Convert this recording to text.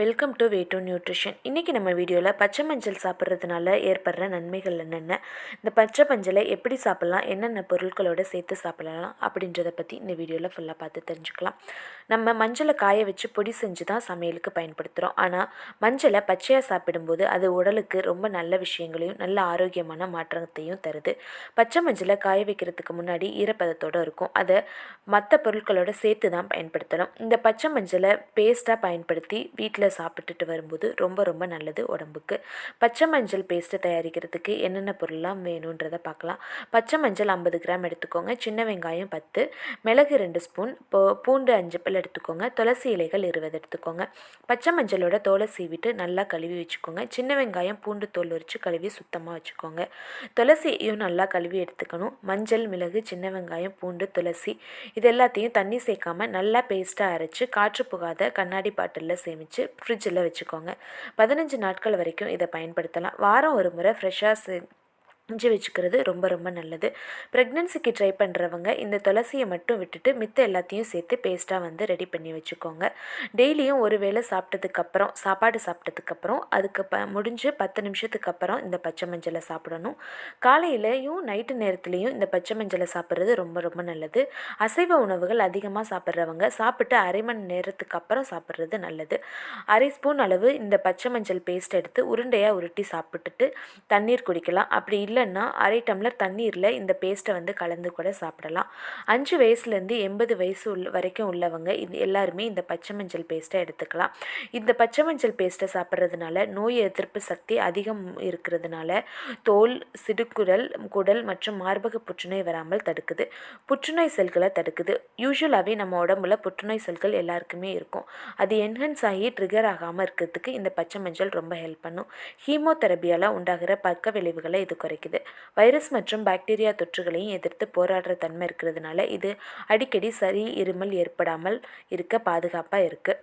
Welcome to way to nutrition இன்றைக்கி நம்ம வீடியோவில் பச்சை மஞ்சள் சாப்பிட்றதுனால ஏற்படுற நன்மைகள் என்னென்ன? இந்த பச்சை மஞ்சளை எப்படி சாப்பிட்லாம்? என்னென்ன பொருட்களோடு சேர்த்து சாப்பிடலாம்? அப்படின்றத பற்றி இந்த வீடியோவில் ஃபுல்லாக பார்த்து தெரிஞ்சுக்கலாம். நம்ம மஞ்சளை காய வச்சு பொடி செஞ்சு தான் சமையலுக்கு பயன்படுத்துகிறோம் ஆனால் மஞ்சளை பச்சையாக சாப்பிடும்போது அது உடலுக்கு ரொம்ப நல்ல விஷயங்களையும் நல்ல ஆரோக்கியமான மாற்றத்தையும் தருது. பச்சை மஞ்சளை காய வைக்கிறதுக்கு முன்னாடி ஈரப்பதத்தோடு இருக்கும். அதை மற்ற பொருட்களோடு சேர்த்து தான் பயன்படுத்தணும். இந்த பச்சை மஞ்சளை பேஸ்ட்டாக பயன்படுத்தி வீட்டில் வீட்டில் சாப்பிட்டுட்டு வரும்போது ரொம்ப ரொம்ப நல்லது உடம்புக்கு. பச்சை மஞ்சள் பேஸ்ட்டு தயாரிக்கிறதுக்கு என்னென்ன பொருள்லாம் வேணுன்றதை பார்க்கலாம். பச்சை மஞ்சள் ஐம்பது கிராம் எடுத்துக்கோங்க. சின்ன வெங்காயம் பத்து மிளகு ரெண்டு ஸ்பூன் பூண்டு அஞ்சு பல் எடுத்துக்கோங்க. துளசி இலைகள் இருபது எடுத்துக்கோங்க. பச்சை மஞ்சளோட தோலை சீவிட்டு நல்லா கழுவி வச்சுக்கோங்க. சின்ன வெங்காயம் பூண்டு தோல் உரித்து கழுவி சுத்தமாக வச்சுக்கோங்க. துளசியும் நல்லா கழுவி எடுத்துக்கணும். மஞ்சள் மிளகு சின்ன வெங்காயம் பூண்டு துளசி இது எல்லாத்தையும் தண்ணி சேர்க்காம நல்லா பேஸ்ட்டாக அரைச்சி காற்று புகாத கண்ணாடி பாட்டிலில் சேமித்து ஃப்ரிட்ஜில் வச்சுக்கோங்க. பதினஞ்சு நாட்கள் வரைக்கும் இதை பயன்படுத்தலாம். வாரம் ஒரு முறை ஃப்ரெஷ்ஷாக செஞ்சு வச்சுக்கிறது ரொம்ப ரொம்ப நல்லது. ப்ரெக்னென்சிக்கு ட்ரை பண்ணுறவங்க இந்த துளசியை மட்டும் விட்டுட்டு மித்த எல்லாத்தையும் சேர்த்து பேஸ்ட்டாக வந்து ரெடி பண்ணி வச்சுக்கோங்க. டெய்லியும் ஒரு வேளை சாப்பிட்டதுக்கப்புறம் சாப்பாடு சாப்பிட்டதுக்கப்புறம் அதுக்கு ப முடிஞ்சு பத்து நிமிஷத்துக்கு அப்புறம் இந்த பச்சை மஞ்சளை சாப்பிடணும். காலையிலையும் நைட்டு நேரத்துலையும் இந்த பச்சை மஞ்சளை சாப்பிட்றது ரொம்ப ரொம்ப நல்லது. அசைவ உணவுகள் அதிகமாக சாப்பிட்றவங்க சாப்பிட்டு அரை மணி நேரத்துக்கு அப்புறம் சாப்பிட்றது நல்லது. அரை ஸ்பூன் அளவு இந்த பச்சை மஞ்சள் பேஸ்ட் எடுத்து உருண்டையாக உருட்டி சாப்பிட்டுட்டு தண்ணீர் குடிக்கலாம். அப்படி இல்லைன்னா அரை டம்ளர் தண்ணீரில் இந்த பேஸ்ட்டை வந்து கலந்து கூட சாப்பிடலாம். அஞ்சு வயசுலேருந்து எண்பது வயசு உள்ள வரைக்கும் உள்ளவங்க இது எல்லாருமே இந்த பச்சை மஞ்சள் பேஸ்ட்டை எடுத்துக்கலாம். இந்த பச்சை மஞ்சள் பேஸ்ட்டை சாப்பிட்றதுனால நோய் எதிர்ப்பு சக்தி அதிகம் இருக்கிறதுனால தோல் சிடுக்குடல் குடல் மற்றும் மார்பக புற்றுநோய் வராமல் தடுக்குது. புற்றுநோய் செல்களை தடுக்குது. யூஸ்வலாகவே நம்ம உடம்புல புற்றுநோய் செல்கள் எல்லாருக்குமே இருக்கும். அது என்ஹன்ஸ் ஆகி ட்ரிகர் ஆகாமல் இருக்கிறதுக்கு இந்த பச்சை மஞ்சள் ரொம்ப ஹெல்ப் பண்ணும். ஹீமோதெரபியால் உண்டாகிற பக்க விளைவுகளை இது குறைக்கும். கிடைக்குது வைரஸ் மற்றும் பாக்டீரியா தொற்றுகளையும் எதிர்த்து போராடுற தன்மை இருக்கிறதுனால இது அடிக்கடி சரி இருமல் ஏற்படாமல் இருக்க பாதுகாப்பாக இருக்குது